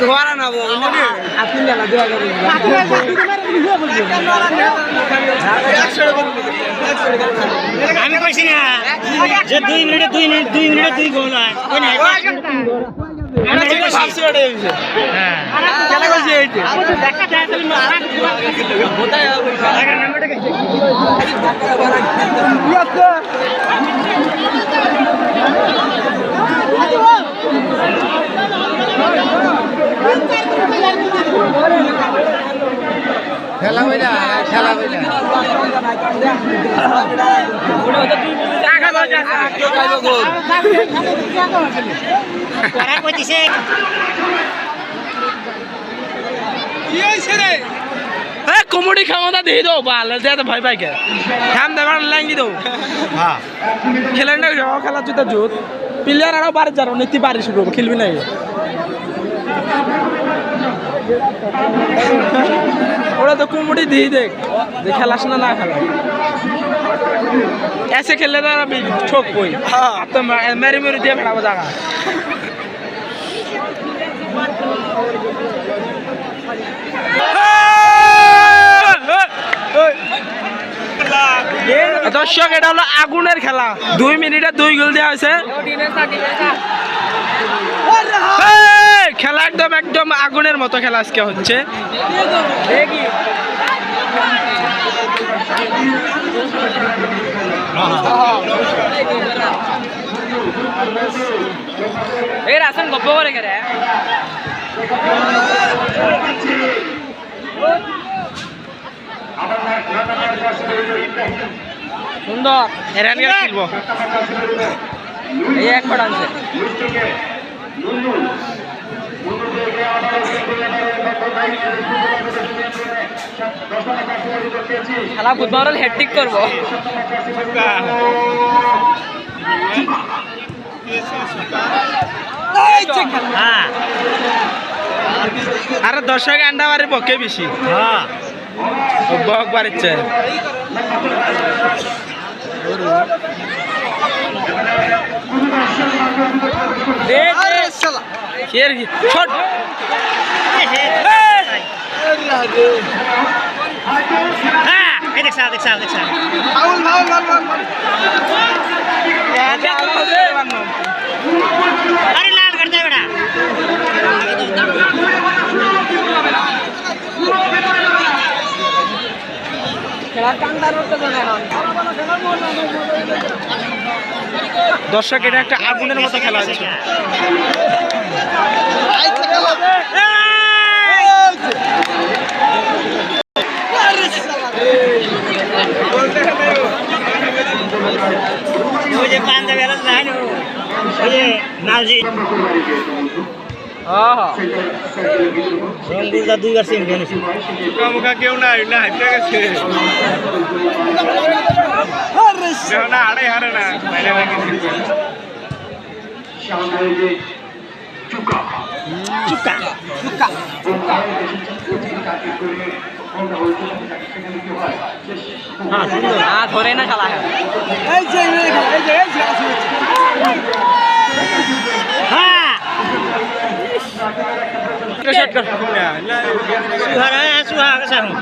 ধোয়ারা না আমি কইছি না যে দুই মিনিটে দুই মিনিট দুই মিনিটে দুই গোল হয়। হ্যাঁ। খেলা হই না খেলা হই না করা কইতিছে কমুডি ক্ষমতা দিয়ে দাও বাল দেয় ভয় পাই কে খাম দেবার ল্যাঙ্গি দাও খেলেন না যাও খেলা জুতা জুত প্লেয়ার আরো বাড়ি যারো নীতি বাড়ি শুরু করবো খেলবি না ওরা তো কুমুটি দিয়ে দেখ যে খেলাস না না খেলা ऐसे खेलने ना अभी ठोक कोई हाँ तो मेरी मेरी दिया खड़ा हो जाएगा দর্শক, এটা হলো আগুনের খেলা। দুই মিনিটে দুই গোল দেওয়া হয়েছে। খেলা একদম একদম আগুনের মতো খেলা আজকে হচ্ছে। এই রাসন গপ্প করে কে রে সুন্দর হেরান গেল খেলব। এই এক খেলা বুধবার হেডটিক করব। হ্যাঁ। আরে দর্শক আন্ডা বাড়ির পক্ষে বেশি। হ্যাঁ। বক दे दे साला खेर की छोड़ हाँ ये देख साल देख साल देख साल फाउल फाउल फाउल फाउल अरे দর্শক এটা একটা আগুনের মতো খেলা হচ্ছে। ওই যে পাঞ্জাবি আলাদা রংপুরদা দুইবার চ্যাম্পিয়ন হয়েছে মুখা কেউ নাই না হাইতে গেছে না আড়াই হারে না বাইরে চুকা সুন্দর হ্যাঁ ধরে না খেলা হ্যাঁ સુહાગ સારું